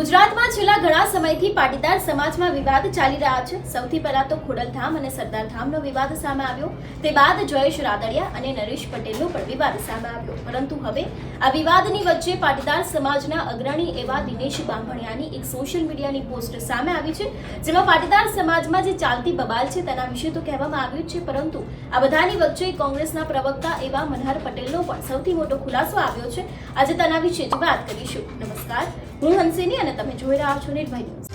ગુજરાતમાં છેલ્લા ઘણા સમયથી પાટીદાર સમાજમાં વિવાદ ચાલી રહ્યા છે. સૌથી પહેલા તો ખોડલધામ અને સરદારધામનો વિવાદ સામે આવ્યો. તે બાદ જયેશ રાદડિયા અને નરેશ પટેલનો પણ વિવાદ સામે આવ્યો. પરંતુ હવે આ વિવાદની વચ્ચે પાટીદાર સમાજના અગ્રણી એવા દિનેશ બાંભણિયાની એક સોશિયલ મીડિયાની પોસ્ટ સામે આવી છે, જેમાં પાટીદાર સમાજમાં જે ચાલતી બબાલ છે તેના વિશે તો કહેવામાં આવ્યું છે, પરંતુ આ બધાની વચ્ચે કોંગ્રેસના પ્રવક્તા એવા મનહર પટેલનો પણ સૌથી મોટો ખુલાસો આવ્યો છે. આજે તેના વિશે જ વાત કરીશું. નમસ્કાર. હું હંસિની અને તમે જોઈ રહ્યા છો નિર્ભય ન્યૂઝ.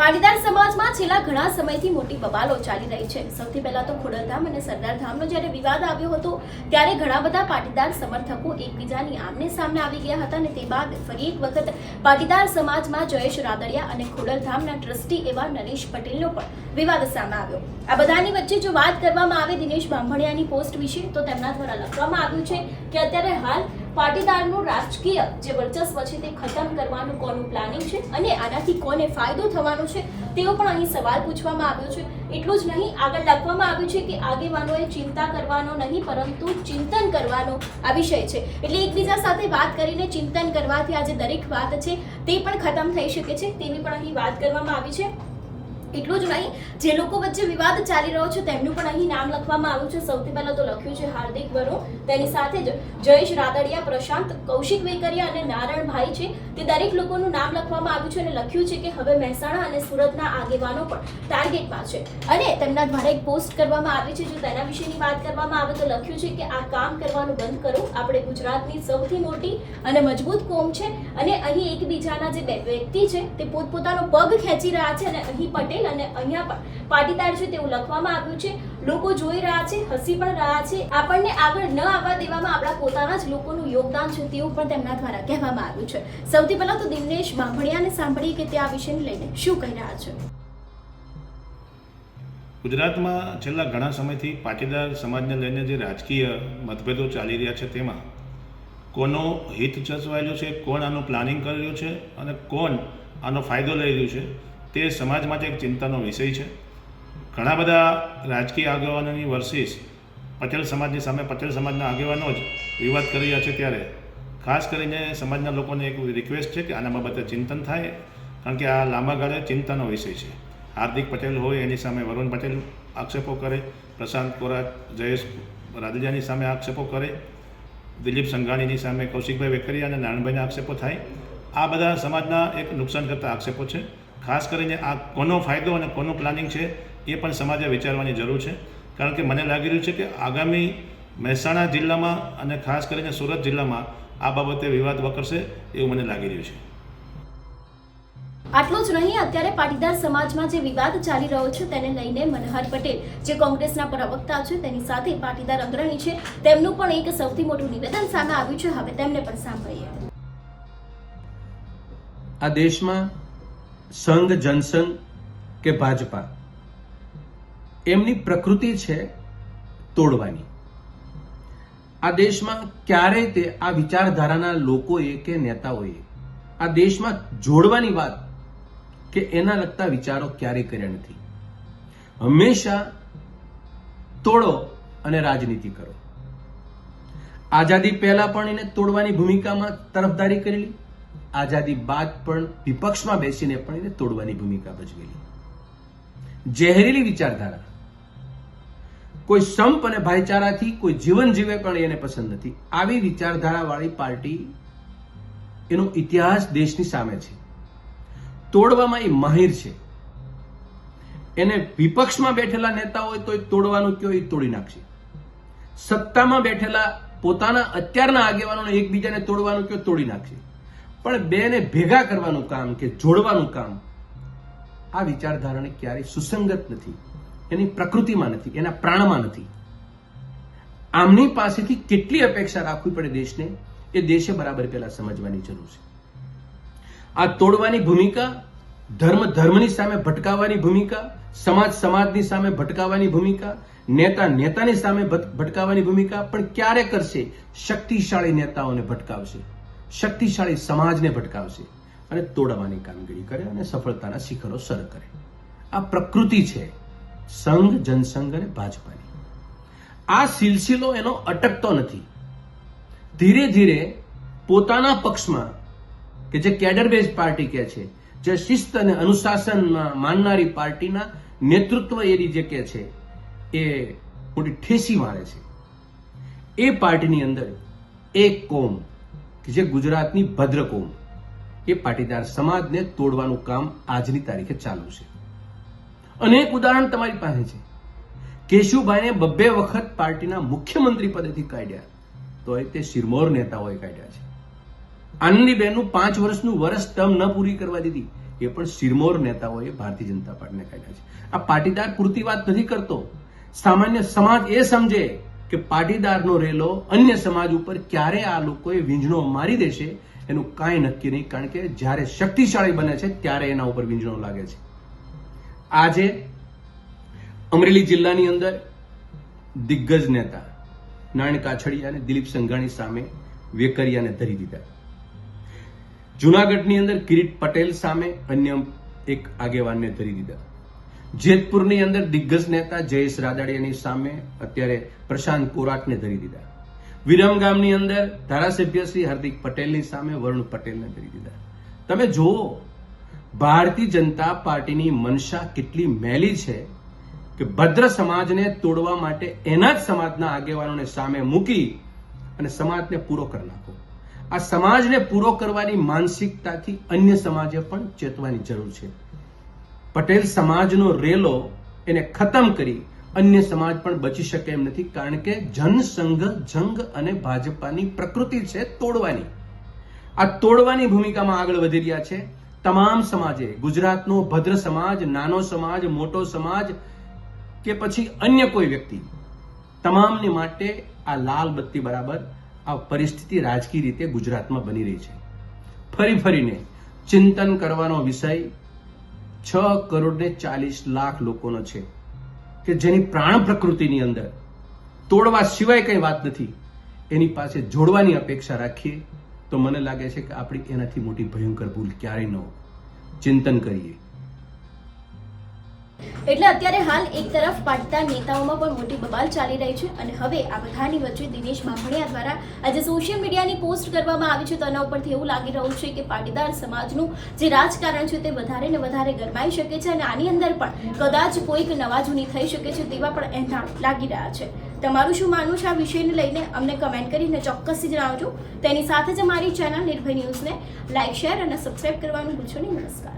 પાટીદાર સમાજમાં છેલ્લા ઘણા સમયથી મોટી બબાલો ચાલી રહી છે. સૌથી પહેલા તો ખોડલધામ અને સરદારધામનો જ્યારે વિવાદ આવ્યો હતો, ત્યારે ઘણા બધા પાટીદાર સમર્થકો એકબીજાની આમને સામને આવી ગયા હતા અને તે બાદ ફરી એક વખત પાટીદાર સમાજમાં જયેશ રાદડિયા અને ખોડલધામના ટ્રસ્ટી એવા નરેશ પટેલનો પણ વિવાદ સામે આવ્યો. આ બધાની વચ્ચે જો વાત કરવામાં આવે દિનેશ બાંભણિયાની પોસ્ટ વિશે, તો તેમના દ્વારા લખવામાં આવ્યું છે કે અત્યારે હાલ પાટીદારનું રાજકીય જે વર્ચસ્વ છે તે ખતમ કરવાનું કોનું પ્લાનિંગ છે અને આનાથી કોને ફાયદો થવાનો છે તેવો પણ અહીં સવાલ પૂછવામાં આવ્યો છે. એટલું જ નહીં, આગળ લખવામાં આવ્યું છે કે આગેવાનોએ ચિંતા કરવાનો નહીં, પરંતુ ચિંતન કરવાનો આ વિષય છે. એટલે એકબીજા સાથે વાત કરીને ચિંતન કરવાથી આજે દરેક વાત છે તે પણ ખતમ થઈ શકે છે તેની પણ અહીં વાત કરવામાં આવી છે. એટલું જ નહીં, જે લોકો વચ્ચે વિવાદ ચાલી રહ્યો છે, તેમનું પણ અહીં નામ લખવામાં આવ્યું છે. સૌથી પહેલા તો લખ્યું છે હાર્દિક વરુણ, તેની સાથે જ જયેશ રાદડિયા, પ્રશાંત, કૌશિક વેકરિયા અને નારણભાઈ છે. તે દરેક લોકોનું નામ લખવામાં આવ્યું છે અને લખ્યું છે કે હવે મહેસાણા અને સુરતના આગેવાનો પણ ટાર્ગેટમાં છે. અને તેમના દ્વારા એક પોસ્ટ કરવામાં આવી છે, જો તેના વિશેની વાત કરવામાં આવે તો લખ્યું છે કે આ કામ કરવાનું બંધ કરો. આપણે ગુજરાતની સૌથી મોટી અને મજબૂત કોમ છે અને અહીં એકબીજાના જે બે વ્યક્તિ છે, તે પોતપોતાનો પગ ખેંચી રહ્યા છે અને અહીં પટેલ અને અહીંયા પણ પાટીદાર છે તેવું લખવામાં આવ્યું છે. લોકો જોઈ રહ્યા છે, હસી પણ રહ્યા છે. આપણને આગળ ન આવવા દેવામાં આપણા પોતાના જ લોકોનું યોગદાન છે તેવું પણ તેમના દ્વારા કહેવામાં આવ્યું છે. સૌથી પહેલા તો દિનેશ બાંભણિયાને સાંભળીએ કે તે આ વિષયને લઈને શું કહી રહ્યા છે. ગુજરાતમાં છેલ્લા ઘણા સમયથી પાટીદાર સમાજને લઈને જે રાજકીય મતભેદો ચાલી રહ્યા છે તેમાં કોનો હિત ચસવાયેલો છે, કોણ આનું પ્લાનિંગ કરી રહ્યું છે અને કોણ આનો ફાયદો લઈ રહ્યું છે તે સમાજ માટે એક ચિંતાનો વિષય છે. ઘણા બધા રાજકીય આગેવાનોની વર્ષિસ પટેલ સમાજની સામે પટેલ સમાજના આગેવાનો જ વિવાદ કરી રહ્યા છે ત્યારે. ખાસ કરીને સમાજના લોકોને એક રિક્વેસ્ટ છે કે આના બાબતે ચિંતન થાય, કારણ કે આ લાંબા ગાળે ચિંતાનો વિષય છે. હાર્દિક પટેલ હોય એની સામે વરુણ પટેલ આક્ષેપો કરે, પ્રશાંત કોરાટ જયેશ રાદડિયાની સામે આક્ષેપો કરે, દિલીપ સંઘાણીની સામે કૌશિકભાઈ વેકરિયા અને નારાયણભાઈના આક્ષેપો થાય. આ બધા સમાજના એક નુકસાન કરતા આક્ષેપો છે. ખાસ કરીને આ કોનો ફાયદો અને કોનું પ્લાનિંગ છે એ પણ સમાજે વિચારવાની જરૂર છે. કારણ કે મને લાગી રહ્યું છે કે આગામી મહેસાણા જિલ્લામાં અને ખાસ કરીને સુરત જિલ્લામાં આ બાબતે વિવાદ વકરશે એવું મને લાગી રહ્યું છે. આટલું જ નહીં અત્યારે પાટીદાર સમાજમાં જે વિવાદ ચાલી રહ્યો છે તેને લઈને મનહર પટેલ જે કોંગ્રેસના પ્રવક્તા છે તેની સાથે પાટીદાર અગ્રણી છે તેમનું પણ એક સૌથી મોટું નિવેદન સામે આવ્યું છે. હવે તેમને પણ સાંભળીએ. આ દેશમાં સંઘ, જનસંઘ કે ભાજપા? એમની પ્રકૃતિ છે તોડવાની. આ દેશમાં ક્યારેય તે આ વિચારધારાના લોકોએ કે નેતાઓએ આ દેશમાં જોડવાની વાત કે એના લગતા વિચારો ક્યારેય કર્યા નથી. હંમેશા તોડો અને રાજનીતિ કરો. આઝાદી પહેલા પણ એને તોડવાની ભૂમિકામાં તરફદારી કરેલી. આઝાદી બાદ પણ વિપક્ષમાં બેસીને પણ એને તોડવાની ભૂમિકા ભજવેલી. ઝેરીલી વિચારધારા. કોઈ સંપ અને ભાઈચારાથી કોઈ જીવન જીવે પણ એને પસંદ નથી. આવી વિચારધારાવાળી પાર્ટી એનો ઇતિહાસ દેશની સામે છે. તોડવામાં એ માહિર છે. એને વિપક્ષમાં બેઠેલા નેતા હોય તો એ તોડવાનું કયો એ તોડી નાખશે. સત્તામાં બેઠેલા પોતાના અત્યારના આગેવાનોને એકબીજાને તોડવાનું કયો તોડી નાખશે. પણ બેને ભેગા કરવાનું કામ કે જોડવાનું કામ, આ વિચારધારાને ક્યારેય સુસંગત નથી. એની પ્રકૃતિમાં નથી, એના પ્રાણમાં નથી. આમની પાસેથી કેટલી અપેક્ષા રાખવી પડે દેશને, એ દેશે બરાબર પહેલા સમજવાની જરૂર છે. આ તોડવાની ભૂમિકા, ધર્મ ધર્મની સામે ભટકાવવાની ભૂમિકા, સમાજ સમાજની સામે ભટકાવવાની ભૂમિકા, નેતા નેતાની સામે ભટ- ભટકાવવાની ભૂમિકા, પણ ક્યારે કરશે? શક્તિશાળી નેતાઓને ભટકાવશે. શક્તિશાળી સમાજને ભટકાવશે અને તોડવાની કામગીરી કરે અને સફળતાના શિખરો સર કરે. આ પ્રકૃતિ છે સંઘ, જનસંઘ અને ભાજપાની. આ સિલસિલો એનો અટકતો નથી. ધીરે ધીરે પોતાના પક્ષમાં, કે જે કેડર બેઝ પાર્ટી કે છે, જે શિસ્ત અને અનુશાસનમાં માનનારી પાર્ટીના નેતૃત્વ એની જે કે છે, એ મોટી ઠેસી મારે છે. એ પાર્ટીની અંદર એક કોમ કે જે ગુજરાતની ભદ્રકોમ, એ પાટીદાર સમાજને તોડવાનું કામ આજની તારીખે ચાલુ છે. અનેક ઉદાહરણ તમારી પાસે છે. કેશુભાઈને બબ્બે વખત પાર્ટીના મુખ્યમંત્રી પદેથી કાઢ્યા, તો તે શિરમોર નેતાઓએ કાઢ્યા છે. આનંદીબેનનું પાંચ વર્ષનું વર્ષ ટર્મ ન પૂરી કરવા દીધી, એ પણ શિરમોર નેતાઓએ ભારતીય જનતા પાર્ટીને કાઢ્યા છે. આ પાટીદાર પૂરતી વાત નથી કરતો. સામાન્ય સમાજ એ સમજે કે પાટીદારનો રેલો અન્ય સમાજ ઉપર ક્યારે આ લોકોએ વીંઝણો મારી દેશે એનું કાંઈ નક્કી નહીં. કારણ કે જ્યારે શક્તિશાળી બને છે, ત્યારે એના ઉપર વીંઝણો લાગે છે. આજે અમરેલી જિલ્લાની અંદર દિગ્ગજ નેતા નારાયણ કાછડિયા અને દિલીપ સંઘાણી સામે વેકરિયાને ધરી દીધા. જુનાગઢની અંદર કિરીટ પટેલ સામે અન્ય એક આગેવાનને ધરી દીધા. જેતપુરની અંદર દિગ્ગજ નેતા જયેશ રાદડિયાની સામે અત્યારે પ્રશાંત કોરાટને ધરી દીધા. વિરમગામની અંદર ધારાસભ્ય શ્રી હાર્દિક પટેલની સામે વરુણ પટેલને ધરી દીધા. તમે જુઓ, ભારતીય જનતા પાર્ટીની મનસા કેટલી મેલી છે કે ભદ્ર સમાજને તોડવા માટે એના જ સમાજના આગેવાનોને સામે મૂકી અને સમાજને પૂરો કરી નાખો. આ સમાજને પૂરો કરવાની માનસિકતાથી અન્ય સમાજે પણ ચેતવાની જરૂર છે. પટેલ સમાજનો રેલો એને ખતમ કરી અન્ય સમાજ પણ બચી શકે એમ નથી, કારણ કે જનસંઘ, જંગ અને ભાજપાની પ્રકૃતિ છે તોડવાની. આ તોડવાની ભૂમિકામાં આગળ વધી રહ્યા છે તમામ સમાજે, ગુજરાતનો ભદ્ર સમાજ, નાનો સમાજ, મોટો સમાજ કે પછી અન્ય કોઈ વ્યક્તિ. તમામને માટે આ લાલ બત્તી બરાબર આ પરિસ્થિતિ રાજકીય રીતે ગુજરાતમાં બની રહી છે. ફરી ફરીને ચિંતન કરવાનો વિષય છ કરોડ ને ચાલીસ લાખ લોકોનો છે કે જેની પ્રાણ પ્રકૃતિની અંદર તોડવા સિવાય કઈ વાત નથી. એની પાસે જોડવાની અપેક્ષા રાખીએ તો મને લાગે છે કે આપણી એનાથી મોટી ભયંકર ભૂલ ક્યારેય ન ચિંતન કરીએ. એટલે અત્યારે હાલ એક તરફ પાટતા નેતાઓમાં પણ મોટી બબાલ ચાલી રહી છે અને હવે આ બધાની વચ્ચે દિનેશ બાંભણિયા દ્વારા આજે સોશિયલ મીડિયાની પોસ્ટ કરવામાં આવી છે તો એના ઉપરથી એવું લાગી રહ્યું છે કે પાટીદાર સમાજનું જે રાજકારણ છે તે વધારે ને વધારે ગરમાઈ શકે છે અને આની અંદર પણ કદાચ કોઈક નવાજૂની થઈ શકે છે તેવા પણ એંધાણ લાગી રહ્યા છે. તમારું શું માનવું છે આ વિષયને લઈને? અમને કમેન્ટ કરીને ચોક્કસથી જણાવજો. તેની સાથે જ અમારી ચેનલ નિર્ભય ન્યૂઝને લાઇક શેર અને સબસ્ક્રાઇબ કરવાનું ભૂલશો નહીં. નમસ્કાર.